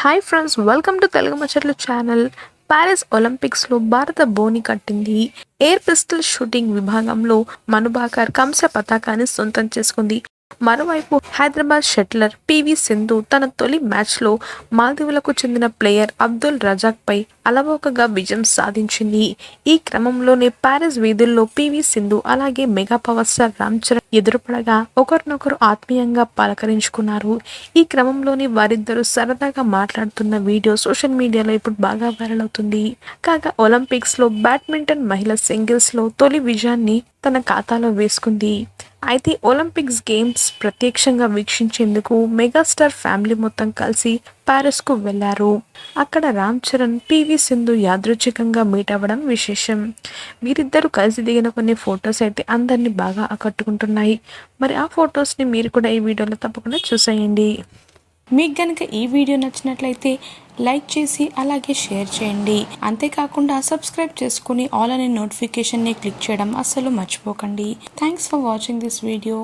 Hi friends welcome to Telugu ముచ్చట్లు channel Paris ఒలింపిక్స్లో భారత బోని కట్టింది. ఎయిర్ పిస్టల్ షూటింగ్ విభాగంలో మనుబాకర్ కంస పతాకాన్ని సొంతం చేసుకుంది. మరోవైపు హైదరాబాద్ షట్లర్ పివి సింధు తన తొలి మ్యాచ్లో మాల్దీవులకు చెందిన ప్లేయర్ అబ్దుల్ రజాక్ పై అలవోకగా విజయం సాధించింది. ఈ క్రమంలోనే ప్యారిస్ వీధుల్లో పివి సింధు అలాగే mega power star Ram Charan ఎదురుపడగా ఒకరినొకరు ఆత్మీయంగా పలకరించుకున్నారు. ఈ క్రమంలోనే వారిద్దరూ సరదాగా మాట్లాడుతున్న వీడియో సోషల్ మీడియాలో ఇప్పుడు బాగా వైరల్ అవుతుంది. కాగా ఒలింపిక్స్లో బ్యాడ్మింటన్ మహిళ సింగిల్స్లో తొలి విజయాన్ని తన ఖాతాలో వేసుకుంది. అయితే ఒలింపిక్స్ గేమ్స్ ప్రత్యక్షంగా వీక్షించేందుకు మెగాస్టార్ ఫ్యామిలీ మొత్తం కలిసి ప్యారిస్కు వెళ్ళారు. అక్కడ రామ్ చరణ్ పివి సింధు యాదృచ్ఛికంగా మీట్ అవ్వడం విశేషం. వీరిద్దరూ కలిసి దిగిన కొన్ని ఫొటోస్ అయితే అందరినీ బాగా ఆకట్టుకుంటున్నాయి. మరి ఆ ఫొటోస్ని మీరు కూడా ఈ వీడియోలో తప్పకుండా చూసేయండి. మీకు కనుక ఈ వీడియో నచ్చినట్లయితే లైక్ చేసి అలాగే షేర్ చేయండి. అంతేకాకుండా సబ్స్క్రైబ్ చేసుకుని ఆల్ అనే నోటిఫికేషన్ని క్లిక్ చేయడం అస్సలు మర్చిపోకండి. Thanks for watching this video.